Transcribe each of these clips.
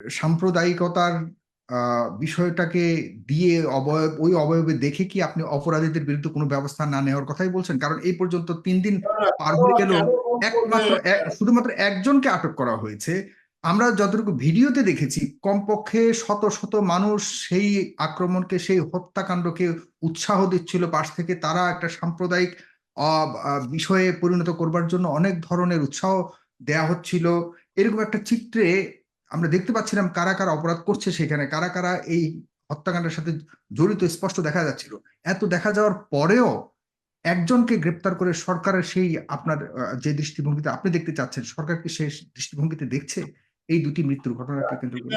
সাম্প্রদায়িকতার আহ, বিষয়টাকে দিয়ে অবয়ব ওই অবয়বে দেখে কি আপনি অপরাধীদের বিরুদ্ধে কোনো ব্যবস্থা না নেওয়ার কথাই বলছেন? কারণ এই পর্যন্ত তিন দিন পার হয়ে গেল একমাত্র শুধুমাত্র একজনকে আটক করা হয়েছে। আমরা যতটুকু ভিডিওতে দেখেছি কমপক্ষে শত শত মানুষ সেই আক্রমণকে সেই হত্যাকাণ্ডকে উৎসাহ দিচ্ছিল। পাশ থেকে তারা একটা সাম্প্রদায়িক বিষয়ে পরিণত করবার জন্য অনেক ধরনের উৎসাহ দেয়া হচ্ছিল। এরকম একটা চিত্রে আমরা দেখতে পাচ্ছিলাম কারা কারা অপরাধ করছে সেখানে কারা কারা এই হত্যাকাণ্ডের সাথে জড়িত স্পষ্ট দেখা যাচ্ছিল। এত দেখা যাওয়ার পরেও একজনকে গ্রেপ্তার করে সরকারের সেই আপনার যে দৃষ্টিভঙ্গিতে আপনি দেখতে চাচ্ছেন সরকার কি সেই দৃষ্টিভঙ্গিতে দেখছে এই দুটি মৃত্যুর ঘটনাকে কেন্দ্র করে?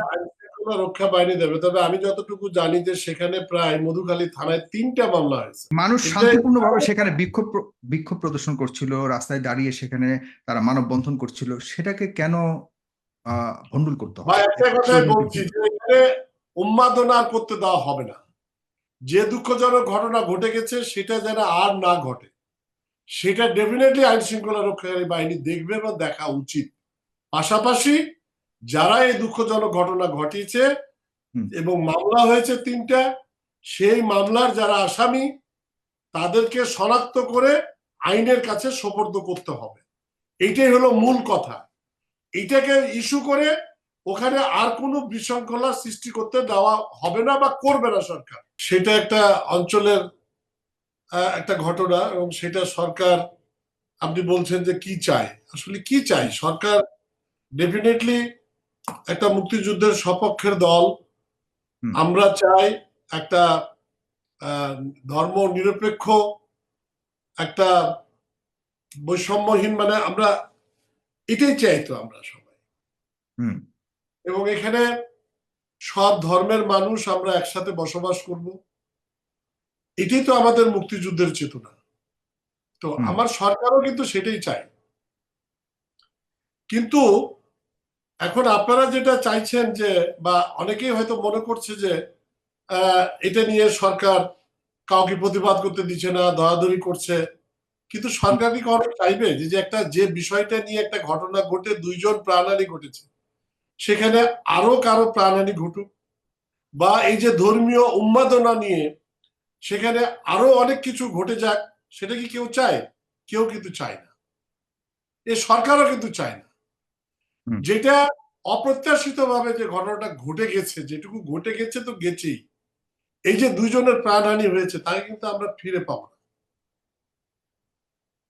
রক্ষা বাহিনী দেবে তবে আমি যতটুকু জানি যে সেখানে প্রায় মধুখালী থানায় তিনটা মামলা হয়েছে। মানুষ শান্তিপূর্ণভাবে সেখানে বিক্ষোভ বিক্ষোভ প্রদর্শন করছিল রাস্তায় দাঁড়িয়ে সেখানে তারা মানববন্ধন করছিল। সেটাকে কেন আহ ভণ্ডুল করতে হবে একটা কথাই বলছি যে উন্মাদনা করতে দেওয়া হবে না। যে দুঃখজনক ঘটনা ঘটে গেছে সেটা যেন আর না ঘটে। সেটা ডেফিনেটলি আইন শৃঙ্খলা রক্ষাকারী বাহিনী দেখবে বা দেখা উচিত। পাশাপাশি যারা এই দুঃখজনক ঘটনা ঘটিয়েছে এবং মামলা হয়েছে তিনটা সেই মামলার যারা আসামি তাদেরকে শনাক্ত করে আইনের কাছে সোপর্দ করতে হবে। এইটাই হলো মূল কথা। এইটাকে ইস্যু করে ওখানে আর কোনো বিশৃঙ্খলা সৃষ্টি করতে দেওয়া হবে না বা করবে না সরকার। সেটা একটা অঞ্চলের একটা ঘটনা এবং সেটা সরকার আপনি বলছেন যে কি চায়? আসলে কি চাই সরকার ডেফিনেটলি একটা মুক্তিযুদ্ধের সপক্ষের দল। আমরা চাই একটা ধর্ম নিরপেক্ষ একটা বৈষম্যহীন মানে আমরা এটাই চাই তো আমরা সবাই। এবং এখানে সব ধর্মের মানুষ আমরা একসাথে বসবাস করব। এটাই তো আমাদের মুক্তিযুদ্ধের চেতনা। তো আমার সরকারও কিন্তু সেটাই চাই কিন্তু এখন আপনারা যেটা চাইছেন যে বা অনেকেই হয়তো মনে করছে যে আহ, এটা নিয়ে সরকার কাউকে প্রতিবাদ করতে দিচ্ছে না দরাদরি করছে। কিন্তু সরকার কি কখনো চাইবে যে যে একটা যে বিষয়টা নিয়ে একটা ঘটনা ঘটে দুইজন প্রাণহানি ঘটেছে সেখানে আরও কারও প্রাণহানি ঘটুক? বা এই যে ধর্মীয় উন্মাদনা নিয়ে সেখানে আরও অনেক কিছু ঘটে যাক সেটা কি কেউ চায়? কেউ কিন্তু চায় না। এ সরকারও কিন্তু চায় না। যেটা অপ্রত্যাশিত ভাবে যে ঘটনাটা ঘটে গেছে যেটুকু ঘটে গেছে তো গেছেই। এই যে দুইজনের প্রাণহানি হয়েছে তাকে কিন্তু আমরা ফিরে পাবো না।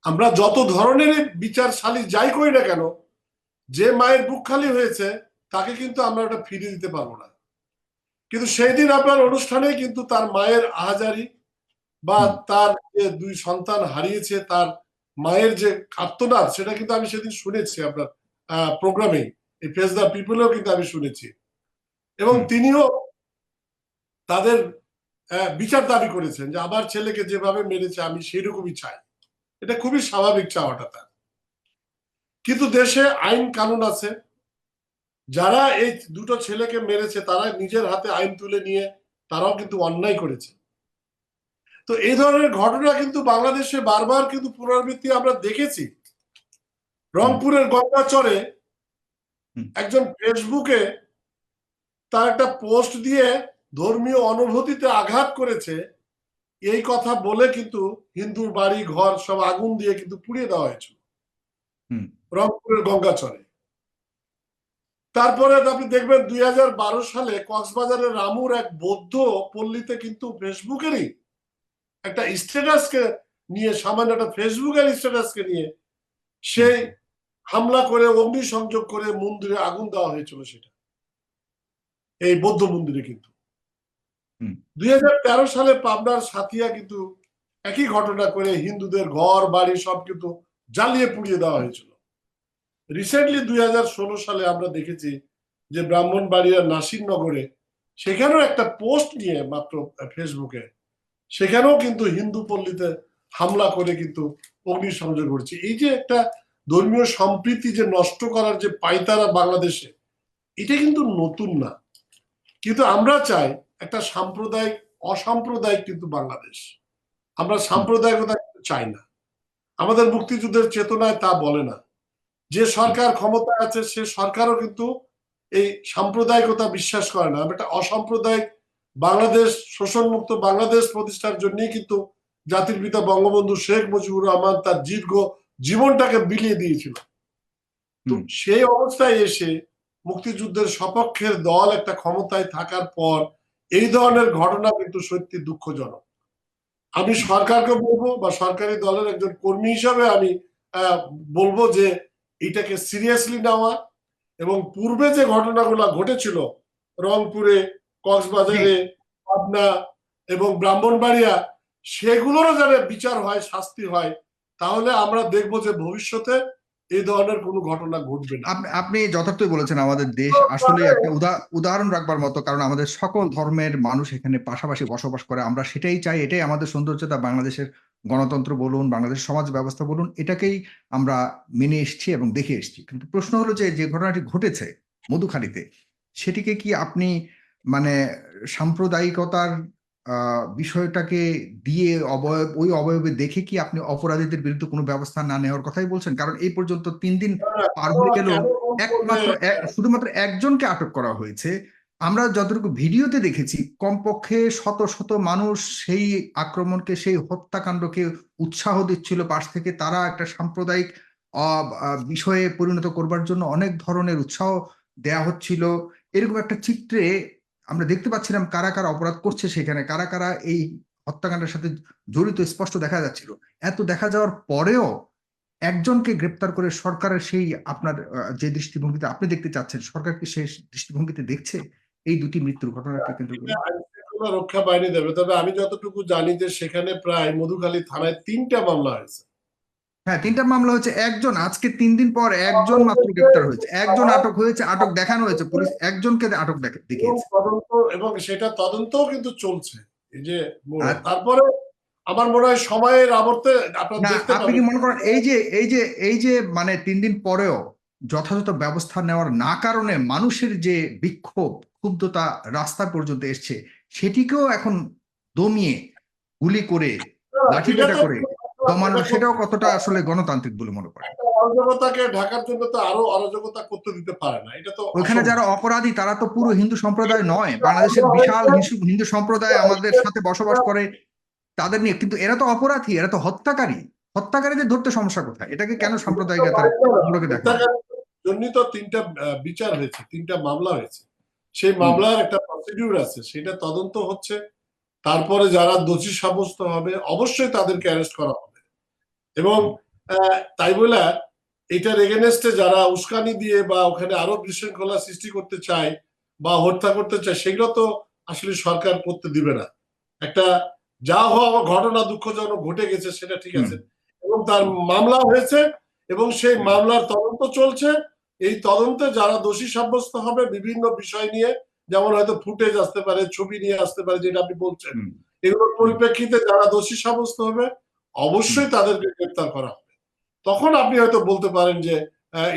আমরা যত ধরনের বিচার সালিশ যাই করি না কেন যে মায়ের বুক খালি হয়েছে তাকে কিন্তু আমরা ওটা ফিরিয়ে দিতে পারব না। কিন্তু সেই দিন আপনার অনুষ্ঠানে কিন্তু তার মায়ের আহাজারি বা তার যে দুই সন্তান হারিয়েছে তার মায়ের যে আত্মনাদ সেটা কিন্তু আমি সেদিন শুনেছি আপনার প্রোগ্রামে। এই ফেস দ্য পিপলেও কিন্তু আমি শুনেছি। এবং তিনিও তাদের বিচার দাবি করেছেন যে আমার ছেলেকে যেভাবে মেরেছে আমি সেরকমই চাই। এটা খুবই স্বাভাবিক চাওয়াটা তার। কিন্তু দেশে আইন কানুন আছে। যারা এই দুটো ছেলেকে মেরেছে তারা নিজের হাতে আইন তুলে নিয়ে তারাও কিন্তু অন্যায় করেছে। তো এই ধরনের ঘটনা কিন্তু বাংলাদেশে বারবার কিন্তু পুনরাবৃত্তি আমরা দেখেছি। রংপুরের গঙ্গাচরে। একজন ফেসবুকে তার একটা পোস্ট দিয়ে ধর্মীয় অনুভূতিতে আঘাত করেছে। এই কথা বলে কিন্তু হিন্দুর বাড়ি ঘর সব আগুন দিয়ে কিন্তু পুড়িয়ে দেওয়া হয়েছিল। রংপুরের গঙ্গাচরে। তারপরে আপনি দেখবেন দুই সালে কক্সবাজারের রামুর এক বৌদ্ধ পল্লীতে কিন্তু ফেসবুকেরই একটা স্ট্যাটাসকে নিয়ে সামান্য একটা ফেসবুকের স্ট্যাটাসকে নিয়ে সেই হামলা করে অগ্নিসংযোগ করে মন্দিরে আগুন দেওয়া হয়েছিল সেটা। এই বৌদ্ধ মন্দিরে কিন্তু। দুই হাজার তেরো সালে পাবনার সাথিয়া কিন্তু একই ঘটনা করে হিন্দুদের ঘর, বাড়ি, সব কিন্তু জ্বালিয়ে পুড়িয়ে দেওয়া হয়েছিল। রিসেন্টলি দুই হাজার ষোলো সালে আমরা দেখেছি যে ব্রাহ্মণবাড়িয়ার নাসিরনগরে সেখানেও একটা পোস্ট নিয়ে মাত্র ফেসবুকে সেখানেও কিন্তু হিন্দু পল্লীতে হামলা করে কিন্তু অগ্নিসংযোগ করেছে। এই যে একটা ধর্মীয় সম্প্রীতি যে নষ্ট করার যে পাইতারা বাংলাদেশে, এটা কিন্তু নতুন না। কিন্তু আমরা চাই একটা সাম্প্রদায়িক অসাম্প্রদায়িক কিন্তু বাংলাদেশ। আমরা সাম্প্রদায়িকতা চাই না। আমাদের মুক্তিযুদ্ধের চেতনায় তা বলে না। যে সরকার ক্ষমতা আছে সে সরকারও কিন্তু এই সাম্প্রদায়িকতা বিশ্বাস করে না। আমরা একটা অসাম্প্রদায়িক বাংলাদেশ শোষণমুক্ত বাংলাদেশ প্রতিষ্ঠার জন্যই কিন্তু জাতির পিতা বঙ্গবন্ধু শেখ মুজিবুর রহমান তার দীর্ঘ জীবনটাকে বিলিয়ে দিয়েছিল। তো সেই অবস্থায় এসে মুক্তিযুদ্ধের সপক্ষের দল একটা ক্ষমতায় থাকার পর এই ধরনের ঘটনা কিন্তু সত্যি দুঃখজনক। আমি সরকারকে বলব বা সরকারি দলের একজন কর্মী হিসাবে আমি বলব যে এটাকে সিরিয়াসলি নেওয়া এবং পূর্বে যে ঘটনাগুলো ঘটেছিল রংপুরে কক্সবাজারে পাবনা এবং ব্রাহ্মণবাড়িয়া সেগুলোরও যেন বিচার হয় শাস্তি হয় তাহলে আমরা দেখব যে ভবিষ্যতে এই ধরনের কোনো ঘটনা ঘটবে না। আপনি যথার্থই বলেছেন আমাদের দেশ আসলে একটা উদা- উদাহরণ রাখবার মতো কারণ আমাদের সকল ধর্মের মানুষ এখানে পাশাপাশি বসবাস করে। আমরা সেটাই চাই এটাই আমাদের সৌন্দর্যতা বাংলাদেশের গণতন্ত্র বলুন বাংলাদেশ সমাজ ব্যবস্থা বলুন এটাকেই আমরা মেনে এসেছি এবং দেখে এসেছি। কিন্তু প্রশ্ন হলো যে যে ঘটনাটি ঘটেছে মধুখালীতে সেটিকে কি আপনি মানে সাম্প্রদায়িকতার বিষয়টাকে দিয়ে অবয়ব ওই অবয়বে দেখে কি আপনি অপরাধীদের বিরুদ্ধে কোনো ব্যবস্থা না নেওয়ার কথাই বলছেন? কারণ এই পর্যন্ত তিন দিন পার হয়ে গেল একমাত্র শুধুমাত্র একজনকে আটক করা হয়েছে। আমরা যতটুকু ভিডিওতে দেখেছি কমপক্ষে শত শত মানুষ সেই আক্রমণকে সেই হত্যাকাণ্ডকে উৎসাহ দিচ্ছিল। পাশ থেকে তারা একটা সাম্প্রদায়িক বিষয়ে পরিণত করবার জন্য অনেক ধরনের উৎসাহ দেয়া হচ্ছিল। এরকম একটা চিত্রে আমরা দেখতে পাচ্ছিলাম কারা কারা অপরাধ করছে সেখানে, কারা কারা এই হত্যাকাণ্ডের সাথে জড়িত, স্পষ্ট দেখা যাচ্ছিল। এত দেখা যাওয়ার পরেও একজনকে গ্রেপ্তার করে সরকারের সেই আপনার যে দৃষ্টিভঙ্গিতে আপনি দেখতে চাচ্ছেন, সরকার কি সেই দৃষ্টিভঙ্গিতে দেখছে এই দুটি মৃত্যুর ঘটনাকে কেন্দ্র করে? রক্ষা বাইরে দেবে। তবে আমি যতটুকু জানি যে সেখানে প্রায় মধুখালী থানায় তিনটা মামলা হয়েছে। হ্যাঁ তিনটা মামলা হচ্ছে একজন আজকে তিন দিন পর একজন মাত্র গ্রেপ্তার হয়েছে। একজন আটক হয়েছে আটক দেখানো হয়েছে পুলিশ একজনকে আটক দেখিয়েছে। তদন্ত এবং সেটা তদন্তও কিন্তু চলছে এই যে তারপরে আমার মনে হয় সময়ের আবর্তে আপনি কি মনে করেন এই যে এই যে এই যে মানে তিন দিন পরেও যথাযথ ব্যবস্থা নেওয়ার না কারণে মানুষের যে বিক্ষোভ ক্ষুব্ধতা রাস্তা পর্যন্ত এসছে সেটিকেও এখন দমিয়ে গুলি করে লাঠিপেটা করে দমানো সেটাও কতটা আসলে গণতান্ত্রিক বলে মনে একটা অরাজকতাকে ঢাকার জন্য তো আরও অরাজকতা করতে দিতে পারে না এটা তো ওখানে যারা অপরাধী তারা তো পুরো হিন্দু সম্প্রদায় নয় বাংলাদেশের বিশাল হিন্দু সম্প্রদায় আমাদের সাথে বসবাস করে তাদের নিয়ে কিন্তু এরা তো অপরাধী এরা তো হত্যাকারী। হত্যাকারীদের ধরতে সমস্যা কোথায়? এটাকে কেন? হত্যাকারীর জন্যই তো তিনটা বিচার হয়েছে তিনটা মামলা হয়েছে। সেই মামলার একটা প্রসিডিউর আছে সেটা তদন্ত হচ্ছে। তারপরে যারা দোষী সাব্যস্ত হবে অবশ্যই তাদেরকে অ্যারেস্ট করা হবে। এবং তাই বলে এটার এগেনস্টে যারা উস্কানি দিয়ে বা ওখানে আরও বিশৃঙ্খলা সৃষ্টি করতে চায় বা হত্যা করতে চায় সেগুলো তো আসলে সরকার করতে দিবে না। একটা যা হওয়া ঘটনা দুঃখজনক ঘটে গেছে সেটা ঠিক আছে। এবং তার মামলা হয়েছে এবং সেই মামলার তদন্ত চলছে। এই তদন্তে যারা দোষী সাব্যস্ত হবে বিভিন্ন বিষয় নিয়ে যেমন হয়তো ফুটেজ আসতে পারে ছবি নিয়ে আসতে পারে যেটা আপনি বলছেন। এগুলোর পরিপ্রেক্ষিতে যারা দোষী সাব্যস্ত হবে অবশ্যই তাদেরকে গ্রেপ্তার করা হবে। তখন আপনি হয়তো বলতে পারেন যে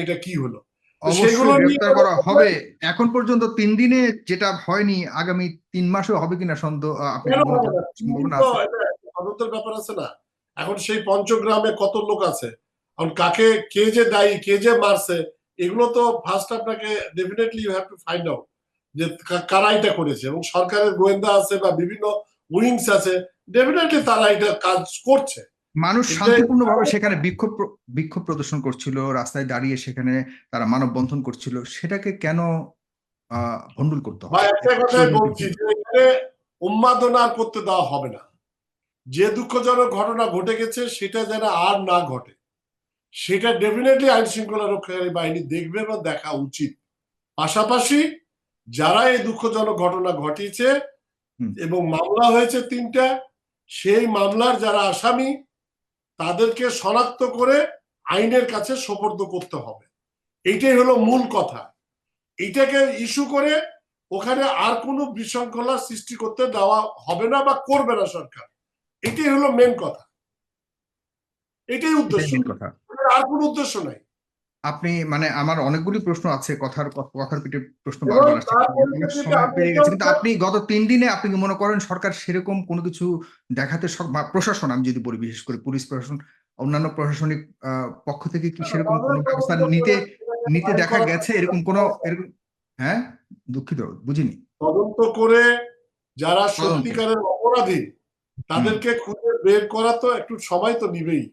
এটা কি হলো? অবশ্যই গ্রেপ্তার করা হবে। এখন পর্যন্ত তিন দিনে যেটা হয়নি আগামী তিন মাসেও হবে কিনা সন্দেহ তদন্তের ব্যাপার আছে না। এখন সেই পঞ্চগ্রামে কত লোক আছে? এখন কাকে কে যে দায়ী কে যে মারছে এগুলো তো ফার্স্ট আপনাকে definitely you have to find out যে কারা এটা করেছে? এবং সরকারের গোয়েন্দা আছে বা বিভিন্ন উইংস আছে ডেফিনেটলি তারা এটা কাজ করছে। মানুষ শান্তিপূর্ণভাবে সেখানে বিক্ষোভ বিক্ষোভ প্রদর্শন করছিল রাস্তায় দাঁড়িয়ে সেখানে তারা মানববন্ধন করছিল সেটাকে কেন আহ ভণ্ডুল করতে হবে একটা কথাই বলছি যে উন্মাদনা করতে দেওয়া হবে না। যে দুঃখজনক ঘটনা ঘটে গেছে সেটা যেন আর না ঘটে। সেটা ডেফিনেটলি আইন শৃঙ্খলা রক্ষাকারী বাহিনী দেখবে বা দেখা উচিত। পাশাপাশি যারা এই দুঃখজনক ঘটনা ঘটিয়েছে। এবং মামলা হয়েছে তিনটা সেই মামলার যারা আসামি তাদেরকে শনাক্ত করে আইনের কাছে সোপর্দ করতে হবে। এইটাই হলো মূল কথা। এইটাকে ইস্যু করে ওখানে আর কোনো বিশৃঙ্খলা সৃষ্টি করতে দেওয়া হবে না বা করবে না সরকার। এটাই হলো মেন কথা। এটাই উদ্দেশ্য। আর কোনো উদ্দেশ্য নাই। আপনি মানে আমার অনেকগুলি প্রশ্ন আছে কথার কথার পিঠে প্রশ্ন বারবার আসছে। সময় গেছে। কিন্তু আপনি গত তিন দিনে আপনি কি মনে করেন সরকার সেরকম কোনো কিছু দেখাতে প্রশাসন আমি যদি বলি বিশেষ করে পুলিশ প্রশাসন অন্যান্য প্রশাসনিক পক্ষ থেকে কি সেরকম কোনো ব্যবস্থা নিতে নিতে দেখা গেছে? এরকম কোনো এরকম হ্যাঁ? দুঃখিত বুঝিনি। তদন্ত করে যারা সত্যিকারের অপরাধী তাদেরকে খুঁজে বের করা তো একটু সময় তো নিবেই।